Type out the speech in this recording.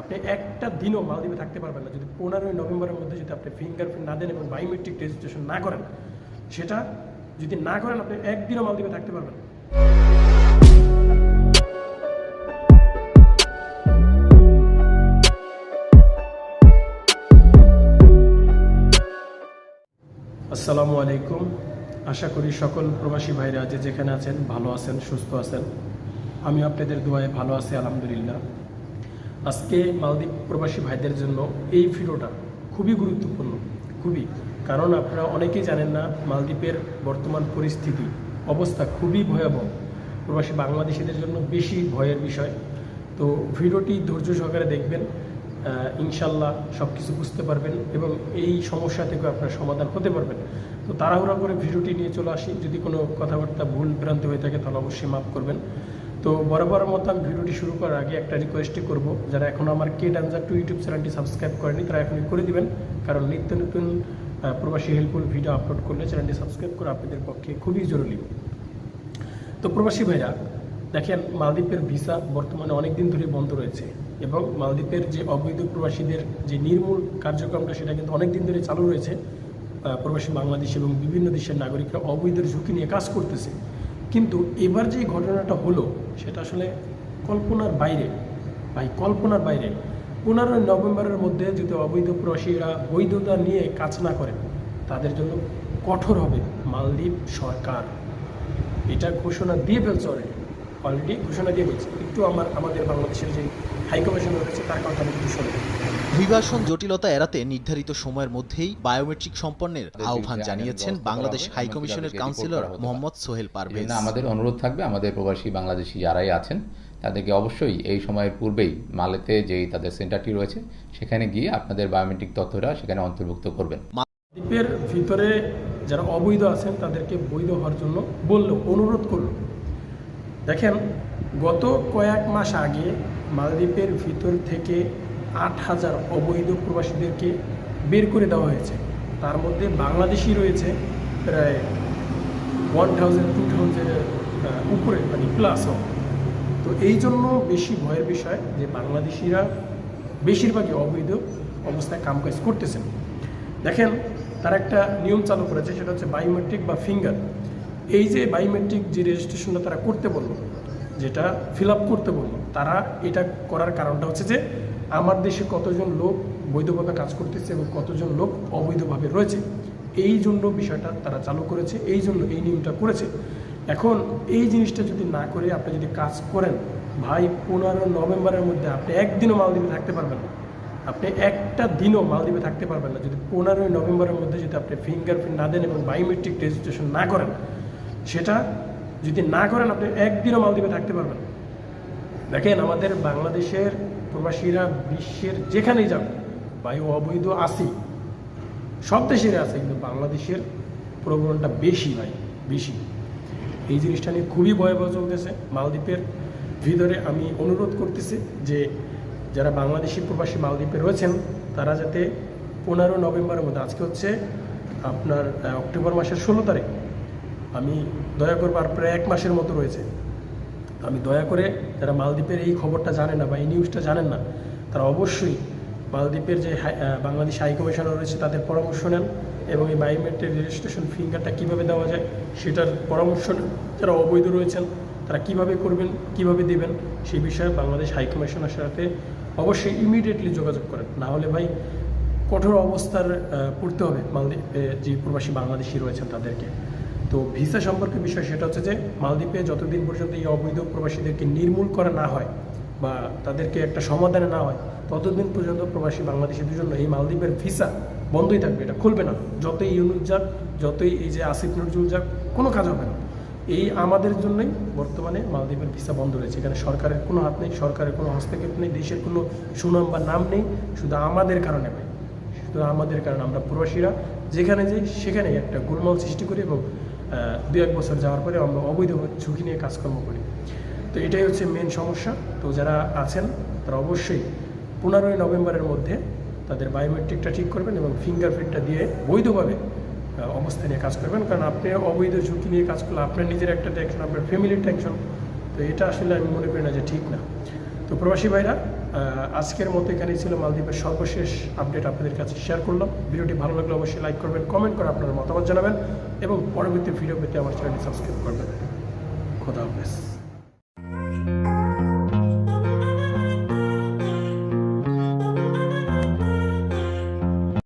আপনি একটা দিনও মালদ্বীপে থাকতে পারবেন না। যদি পনেরোই নভেম্বরের মধ্যে যদি আপনি ফিঙ্গারপ্রিন্ট না দেন এবং বায়োমেট্রিক রেজিস্ট্রেশন না করেন, সেটা যদি না করেন, আপনি একদিনও মালদ্বীপে থাকতে পারবেন আসসালামু আলাইকুম। আশা করি সকল প্রবাসী ভাইরা যে যেখানে আছেন, ভালো আছেন, সুস্থ আছেন। আমি আপনাদের দোয়ায় ভালো আছি, আলহামদুলিল্লাহ। আজকে মালদ্বীপ প্রবাসী ভাইদের জন্য এই ভিডিওটা খুবই গুরুত্বপূর্ণ, খুবই। কারণ আপনারা অনেকেই জানেন না মালদ্বীপের বর্তমান পরিস্থিতি, অবস্থা খুবই ভয়াবহ। প্রবাসী বাংলাদেশিদের জন্য বেশি ভয়ের বিষয়। তো ভিডিওটি ধৈর্য সহকারে দেখবেন ইনশাল্লাহ সব কিছু বুঝতে পারবেন এবং এই সমস্যা থেকে আপনার সমাধান হতে পারবেন। তো তাড়াহুড়া করে ভিডিওটি নিয়ে চলে আসি। যদি কোনো কথাবার্তা ভুল ভ্রান্তি হয়ে থাকে তাহলে অবশ্যই মাফ করবেন। তো বরাবর মতো আমি ভিডিওটি শুরু করার আগে একটা রিকোয়েস্টই করব, যারা এখন আমার কে ডান্সার টু ইউটিউব চ্যানেলটি সাবস্ক্রাইব করেনি, তারা এখনই করে দিবেন। কারণ নিত্য নতুন প্রবাসী হেল্পফুল ভিডিও আপলোড করলে চ্যানেলটি সাবস্ক্রাইব করা আপনাদের পক্ষে খুবই জরুরি। তো প্রবাসী ভাইরা, দেখেন মালদ্বীপের ভিসা বর্তমানে অনেক দিন ধরে বন্ধ রয়েছে এবং মালদ্বীপের যে অবৈধ প্রবাসীদের যে নির্মূল কার্যক্রমটা, সেটা কিন্তু অনেক দিন ধরে চালু রয়েছে। প্রবাসী বাংলাদেশ এবং বিভিন্ন দেশের নাগরিকরা অবৈধের ঝুঁকি নিয়ে কাজ করতেছে। কিন্তু এবার যে ঘটনাটা হলো, সেটা আসলে কল্পনার বাইরে। ভাই, কল্পনার বাইরে। পনেরোই নভেম্বরের মধ্যে যদি অবৈধ প্রবাসীরা বৈধতা নিয়ে কাজ না করে তাদের জন্য কঠোর হবে মালদ্বীপ সরকার। এটা ঘোষণা দিয়ে ফেলছে অলরেডি অলরেডি ঘোষণা দিয়ে ফেলছে একটু আমার আমাদের বাংলাদেশের যে হাই কমিশনার রয়েছে তার কথা আমি একটু শুনব অভিবাসন জটিলতা এড়াতে নির্ধারিত সময়ের মধ্যেই বায়োমেট্রিক সম্পন্নের আহ্বান জানিয়েছেন বাংলাদেশ হাই কমিশনের কাউন্সিলর মোহাম্মদ সোহেল পারভেজ। আমাদের অনুরোধ থাকবে আমাদের প্রবাসী বাংলাদেশি যারাই আছেন তাদেরকে অবশ্যই এই সময়ের পূর্বেই মালেতে যেই তাদের সেন্টারটি রয়েছে সেখানে গিয়ে আপনাদের বায়োমেট্রিক তথ্যটা সেখানে অন্তর্ভুক্ত করবেন। দ্বীপের ভিতরে যারা অবৈধ আছেন তাদেরকে বৈধ হওয়ার জন্য বলল অনুরোধ করল। দেখেন, গত কয়েক মাস আগে মালদ্বীপের ভিতর থেকে আট হাজার অবৈধ প্রবাসীদেরকে বের করে দেওয়া হয়েছে। তার মধ্যে বাংলাদেশি রয়েছে প্রায় ওয়ান থাউজেন্ড টু থাউজেন্ডের উপরে মানে প্লাস তো এই জন্য বেশি ভয়ের বিষয় যে বাংলাদেশিরা বেশিরভাগই অবৈধ অবস্থায় কাজ করতেছেন। দেখেন, তারা একটা নিয়ম চালু করেছে, সেটা হচ্ছে বায়োমেট্রিক বা ফিঙ্গার এই যে বায়োমেট্রিক যে রেজিস্ট্রেশনটা তারা করতে বলল, যেটা ফিল আপ করতে বলল, তারা এটা করার কারণটা হচ্ছে যে আমার দেশে কতজন লোক বৈধভাবে কাজ করতেছে এবং কতজন লোক অবৈধভাবে রয়েছে, এই জন্য বিষয়টা তারা চালু করেছে, এই জন্য এই নিয়মটা করেছে। এখন এই জিনিসটা যদি না করে আপনি যদি কাজ করেন, ভাই, পনেরো নভেম্বরের মধ্যে আপনি একদিনও মালদ্বীপে থাকতে পারবেন না। আপনি একটা দিনও মালদ্বীপে থাকতে পারবেন না। যদি পনেরোই নভেম্বরের মধ্যে যদি আপনি ফিঙ্গারপ্রিন্ট না দেন এবং বায়োমেট্রিক রেজিস্ট্রেশন না করেন সেটা যদি না করেন, আপনি একদিনও মালদ্বীপে থাকতে পারবেন দেখেন, আমাদের বাংলাদেশের প্রবাসীরা বিশ্বের যেখানেই যাক, বায়ু অবৈধ আসি সব দেশের আছে, কিন্তু বাংলাদেশের প্রবণটা বেশি ভাই, বেশি। এই জিনিসটা নিয়ে খুবই ভয়াবহ চলতেছে। মালদ্বীপের ভিতরে আমি অনুরোধ করতেছি যে, যারা বাংলাদেশি প্রবাসী মালদ্বীপে রয়েছেন, তারা যাতে পনেরো নভেম্বরের মধ্যে, আজকে হচ্ছে আপনার অক্টোবর মাসের ষোলো তারিখ আমি দয়া করব আর প্রায় এক মাসের মতো রয়েছে। আমি দয়া করে যারা মালদ্বীপের এই খবরটা জানে না বা এই নিউজটা জানেন না, তারা অবশ্যই মালদ্বীপের যে বাংলাদেশ হাই রয়েছে তাদের পরামর্শ নেন এবং এই বায়োমেট্রিক রেজিস্ট্রেশন ফিঙ্গারটা কীভাবে দেওয়া যায় সেটার পরামর্শ যারা অবৈধ রয়েছেন, তারা কীভাবে করবেন, কীভাবে দেবেন, সেই বিষয়ে বাংলাদেশ হাই কমিশনের সাথে অবশ্যই ইমিডিয়েটলি যোগাযোগ করেন। না হলে ভাই কঠোর অবস্থার পড়তে হবে মালদ্বীপে যে প্রবাসী বাংলাদেশি রয়েছেন তাদেরকে। তো ভিসা সম্পর্কে বিষয় সেটা হচ্ছে যে মালদ্বীপে যতদিন পর্যন্ত এই অবৈধ প্রবাসীদেরকে নির্মূল করা না হয় বা তাদেরকে একটা সমাধানে না হয়, ততদিন পর্যন্ত প্রবাসী বাংলাদেশিদের জন্য এই মালদ্বীপের ভিসা বন্ধই থাকবে এটা খুলবে না। যতই ইউনুস যাক, যতই এই যে আসিফ নজরুল যাক, কোনো কাজ হবে না। এই আমাদের জন্যই বর্তমানে মালদ্বীপের ভিসা বন্ধ রয়েছে। এখানে সরকারের কোনো হাত নেই, সরকারের কোনো হস্তক্ষেপ নেই, দেশের কোনো সুনাম বা নাম নেই, শুধু আমাদের কারণে ভাই শুধু আমাদের কারণে আমরা প্রবাসীরা যেখানে যাই সেখানে একটা গোলমাল সৃষ্টি করি এবং দু এক বছর যাওয়ার পরে আমরা অবৈধ ঝুঁকি নিয়ে কাজকর্ম করি। তো এটাই হচ্ছে মেন সমস্যা। তো যারা আছেন, তারা অবশ্যই পনেরোই নভেম্বরের মধ্যে তাদের বায়োমেট্রিকটা ঠিক করবেন এবং ফিঙ্গারপ্রিন্টটা দিয়ে বৈধভাবে অবস্থা নিয়ে কাজ করবেন। কারণ আপনি অবৈধ ঝুঁকি নিয়ে কাজ করলে আপনার নিজের একটা টেনশন আপনার ফ্যামিলির টেনশন তো এটা আসলে আমি মনে করি না যে ঠিক না। তো প্রবাসী ভাইরা আজকের মতো এখানেই ছিল মালদ্বীপের সর্বশেষ আপডেট আপনাদের কাছে শেয়ার করলাম। ভিডিওটি ভালো লাগলে অবশ্যই লাইক করবেন কমেন্ট করে আপনার মতামত জানাবেন এবং পরবর্তী ভিডিও পেতে আমার চ্যানেলটি সাবস্ক্রাইব করবেন। খোদা হাফেজ।